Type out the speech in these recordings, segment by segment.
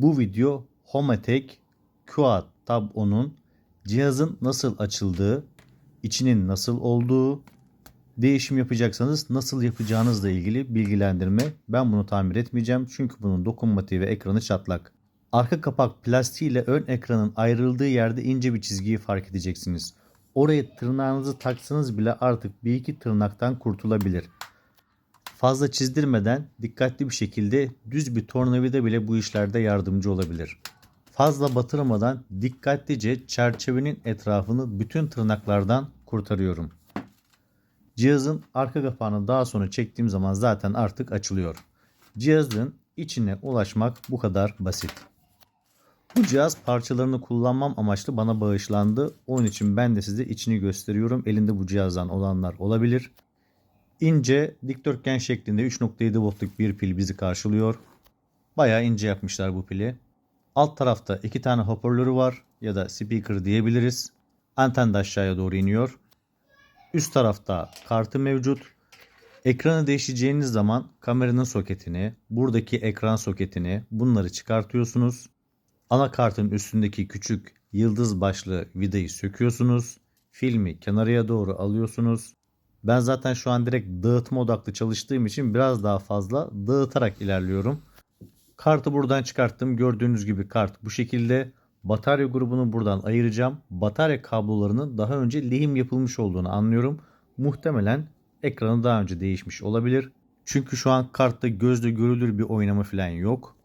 Bu video Hometek Quad Tab 10'un cihazın nasıl açıldığı, içinin nasıl olduğu, değişim yapacaksanız nasıl yapacağınızla ilgili bilgilendirme. Ben bunu tamir etmeyeceğim çünkü bunun dokunmatiği ve ekranı çatlak. Arka kapak plastiği ile ön ekranın ayrıldığı yerde ince bir çizgiyi fark edeceksiniz. Oraya tırnağınızı taksanız bile artık bir iki tırnaktan kurtulabilir. Fazla çizdirmeden dikkatli bir şekilde düz bir tornavida bile bu işlerde yardımcı olabilir. Fazla batırmadan dikkatlice çerçevenin etrafını bütün tırnaklardan kurtarıyorum. Cihazın arka kapağını daha sonra çektiğim zaman zaten artık açılıyor. Cihazın içine ulaşmak bu kadar basit. Bu cihaz parçalarını kullanmam amaçlı bana bağışlandı. Onun için ben de size içini gösteriyorum. Elinde bu cihazdan olanlar olabilir. İnce dikdörtgen şeklinde 3.7 voltluk bir pil bizi karşılıyor. Bayağı ince yapmışlar bu pili. Alt tarafta iki tane hoparlörü var ya da speaker diyebiliriz. Anten de aşağıya doğru iniyor. Üst tarafta kartı mevcut. Ekranı değişeceğiniz zaman kameranın soketini, buradaki ekran soketini bunları çıkartıyorsunuz. Anakartın üstündeki küçük yıldız başlı vidayı söküyorsunuz. Filmi kenarıya doğru alıyorsunuz. Ben zaten şu an direkt dağıtma odaklı çalıştığım için biraz daha fazla dağıtarak ilerliyorum. Kartı buradan çıkarttım. Gördüğünüz gibi kart bu şekilde. Batarya grubunu buradan ayıracağım. Batarya kablolarının daha önce lehim yapılmış olduğunu anlıyorum. Muhtemelen ekranı daha önce değişmiş olabilir. Çünkü şu an kartta gözle görülür bir oynama falan yok.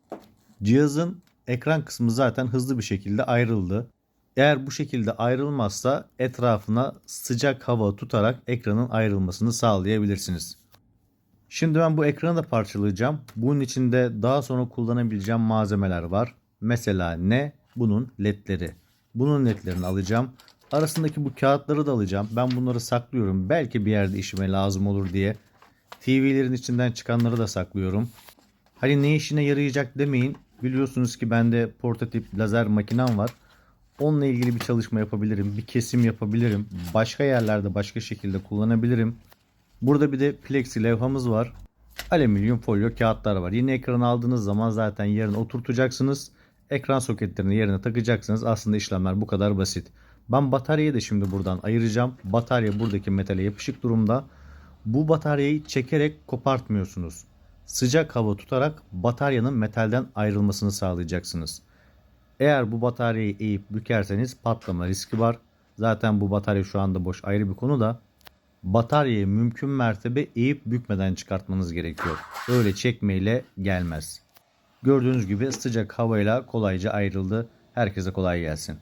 Cihazın ekran kısmı zaten hızlı bir şekilde ayrıldı. Eğer bu şekilde ayrılmazsa etrafına sıcak hava tutarak ekranın ayrılmasını sağlayabilirsiniz. Şimdi ben bu ekranı da parçalayacağım. Bunun içinde daha sonra kullanabileceğim malzemeler var. Mesela ne? Bunun ledleri. Bunun ledlerini alacağım. Arasındaki bu kağıtları da alacağım. Ben bunları saklıyorum. Belki bir yerde işime lazım olur diye. TV'lerin içinden çıkanları da saklıyorum. Hani ne işine yarayacak demeyin. Biliyorsunuz ki bende portatif lazer makinem var. Onunla ilgili bir çalışma yapabilirim. Bir kesim yapabilirim. Başka yerlerde başka şekilde kullanabilirim. Burada bir de plexi levhamız var. Alüminyum folyo kağıtlar var. Yeni ekranı aldığınız zaman zaten yerine oturtacaksınız. Ekran soketlerini yerine takacaksınız. Aslında işlemler bu kadar basit. Ben bataryayı da şimdi buradan ayıracağım. Batarya buradaki metale yapışık durumda. Bu bataryayı çekerek kopartmıyorsunuz. Sıcak hava tutarak bataryanın metalden ayrılmasını sağlayacaksınız. Eğer bu bataryayı eğip bükerseniz patlama riski var. Zaten bu batarya şu anda boş ayrı bir konu da bataryayı mümkün mertebe eğip bükmeden çıkartmanız gerekiyor. Öyle çekmeyle gelmez. Gördüğünüz gibi sıcak havayla kolayca ayrıldı. Herkese kolay gelsin.